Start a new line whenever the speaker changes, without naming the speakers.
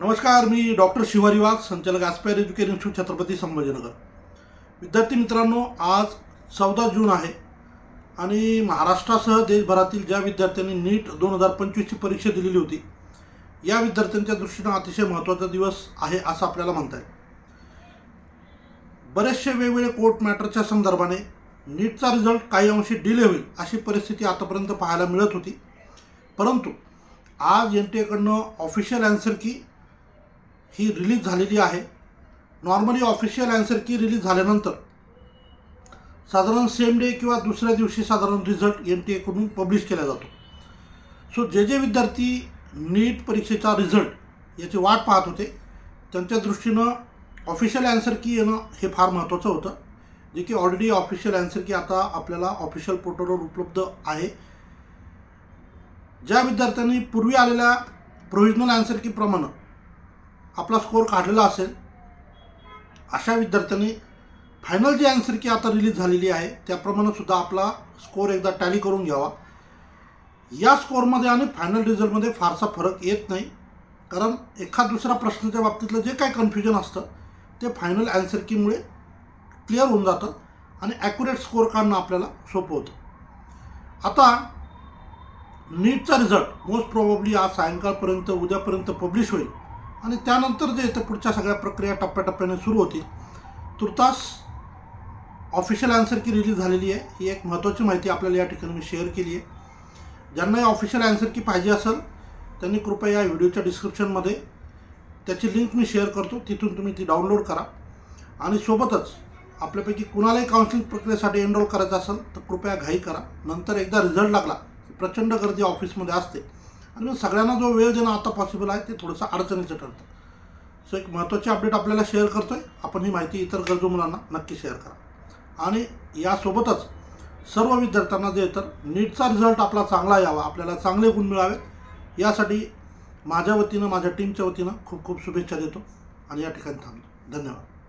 नमस्कार मी डॉक्टर शिवारी वाघ संचालक Aspire Education Institute Chhatrapati Sambhajinagar. विद्यार्थी मित्रांनो आज चौदा जून आहे आणि महाराष्ट्रासह देशभरातील ज्या विद्यार्थ्यांनी नीट दोन हजार पंचवीसची परीक्षा दिलेली होती या विद्यार्थ्यांच्या दृष्टीनं अतिशय महत्त्वाचा दिवस आहे असं आपल्याला म्हणता येईल. बरेचसे वेगवेगळे कोर्ट मॅटरच्या संदर्भाने नीटचा रिझल्ट काही अंशी डिले होईल अशी परिस्थिती आतापर्यंत पाहायला मिळत होती. परंतु आज एन टी एकडनं ऑफिशियल ॲन्सर की ही रिलीज झालेली आहे. Normally official answer key release झाल्यानंतर साधारण सेम डे किंवा दुसऱ्या दिवशी साधारण रिझल्ट एन टी एकडून पब्लिश केला जातो. सो जे जे विद्यार्थी नीट परीक्षेचा रिझल्ट याची वाट पाहत होते त्यांच्या दृष्टीनं ऑफिशियल अँसर की येणं हे फार महत्त्वाचं होतं. जे की ऑलरेडी ऑफिशियल अँसर की आता आपल्याला ऑफिशियल पोर्टलवर उपलब्ध आहे. ज्या विद्यार्थ्यांनी पूर्वी आलेल्या प्रोव्हिजनल ॲन्सर कीप्रमाणे आपला स्कोअर काढलेला असेल. अशा विद्यार्थ्यांनी फायनल जी आन्सर की आता रिलीज झालेली आहे त्याप्रमाणे सुद्धा आपला स्कोअर एकदा टॅली करून घ्यावा. या स्कोअरमध्ये आणि फायनल रिझल्टमध्ये फारसा फरक येत नाही. कारण एखाद दुसऱ्या प्रश्नाच्या बाबतीतलं जे काय कन्फ्युजन असतं ते फायनल आन्सर कीमुळे क्लिअर होऊन जातं आणि ॲक्युरेट स्कोअर काढणं आपल्याला सोपं होतं. आता नीटचा रिझल्ट मोस्ट प्रॉबब्ली आज सायंकाळपर्यंत उद्यापर्यंत पब्लिश होईल. आणि त्यानंतर जे तर पुढच्या सगळ्या प्रक्रिया टप्प्याटप्प्याने सुरू होतील तुर्तास ऑफिशियल ॲन्सर की रिलीज झालेली आहे. ही एक महत्त्वाची माहिती आपल्याला या ठिकाणी मी शेअर केली आहे. ज्यांना ऑफिशियल ॲन्सर की पाहिजे असेल त्यांनी कृपया या व्हिडिओच्या डिस्क्रिप्शनमध्ये त्याची लिंक मी शेअर करतो. तिथून तुम्ही ती डाउनलोड करा. आणि सोबतच आपल्यापैकी कुणालाही काउन्सिलिंग प्रक्रियेसाठी एनरोल करायचं असेल तर कृपया घाई करा. नंतर एकदा रिझल्ट लागला प्रचंड गर्दी ऑफिसमध्ये असते. आणि सगळ्यांना जो वेळ देणं आता पॉसिबल आहे ते थोडंसं अडचणीचं ठरतं. सो एक महत्त्वाची अपडेट आपल्याला शेअर करतो आहे आपण ही माहिती इतर गरजू मुलांना नक्की शेअर करा. आणि यासोबतच सर्व विद्यार्थ्यांना जे तर नीटचा रिझल्ट आपला चांगला यावा आपल्याला चांगले गुण मिळावे. यासाठी माझ्या वतीनं माझ्या टीमच्या वतीनं खूप खूप शुभेच्छा देतो. आणि या ठिकाणी थांबतो धन्यवाद.